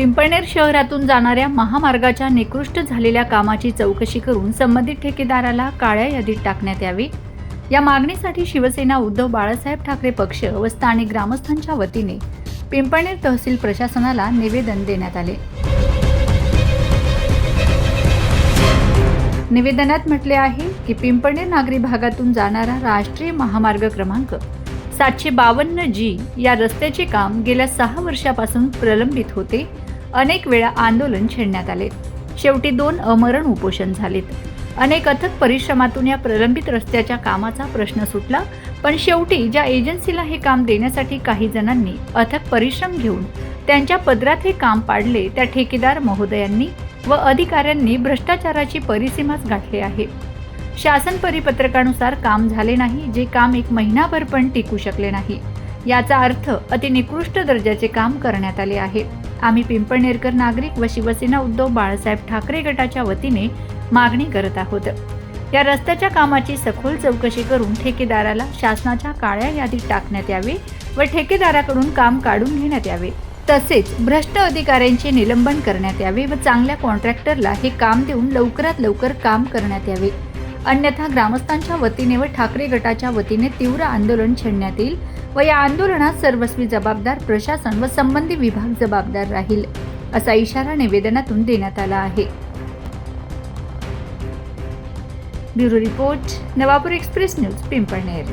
पिंपळनेर शहरातून जाणाऱ्या महामार्गाच्या निकृष्ट झालेल्या कामाची चौकशी करून संबंधित ठेकेदाराला काळ्या यादीत टाकण्यात यावी. या मागणीसाठी शिवसेना उद्धव बाळासाहेब ठाकरे पक्ष व स्थानिक ग्रामस्थांच्या वतीने पिंपळनेर तहसील प्रशासनाला निवेदन देण्यात आले. निवेदनात म्हटले आहे की पिंपळनेर नागरी भागातून जाणारा राष्ट्रीय महामार्ग क्रमांक सातशे बावन्न जी या रस्त्याचे काम गेल्या सहा वर्षापासून प्रलंबित होते अनेक वेळा आंदोलन छेडण्यात आले. शेवटी दोन अमरण उपोषण झालेत. अनेक अथक परिश्रमातून या प्रलंबित रस्त्याच्या कामाचा प्रश्न सुटला पण शेवटी ज्या एजन्सीला हे काम देण्यासाठी काही जणांनी अथक परिश्रम घेऊन त्यांच्या पदरात हे काम पाडले त्या ठेकेदार महोदयांनी व अधिकाऱ्यांनी भ्रष्टाचाराची परिसीमाच गाठली आहे. शासन परिपत्रकानुसार काम झाले नाही जे काम एक महिनाभर पण टिकू शकले नाही. याचा अर्थ अतिनिकृष्ट दर्जाचे काम करण्यात आले आहे. आम्ही पिंपळनेरकर नागरिक व शिवसेना उद्धव बाळासाहेब ठाकरे गटाच्या वतीने मागणी करत आहोत. या रस्त्याच्या कामाची सखोल चौकशी करून ठेकेदाराला शासनाच्या काळ्या यादीत टाकण्यात यावे व ठेकेदाराकडून काम काढून घेण्यात यावे. तसेच भ्रष्ट अधिकाऱ्यांचे निलंबन करण्यात यावे व चांगल्या कॉन्ट्रॅक्टरला हे काम देऊन लवकरात लवकर काम करण्यात यावे. अन्यथा ग्रामस्थांच्या वतीने व ठाकरे गटाच्या वतीने तीव्र आंदोलन छेडण्यात येईल. व या आंदोलनात सर्वस्वी जबाबदार प्रशासन व संबंधी विभाग जबाबदार राहील असा इशारा निवेदनातून देण्यात आला आहे. Bureau report Navapur express news Pimpalner.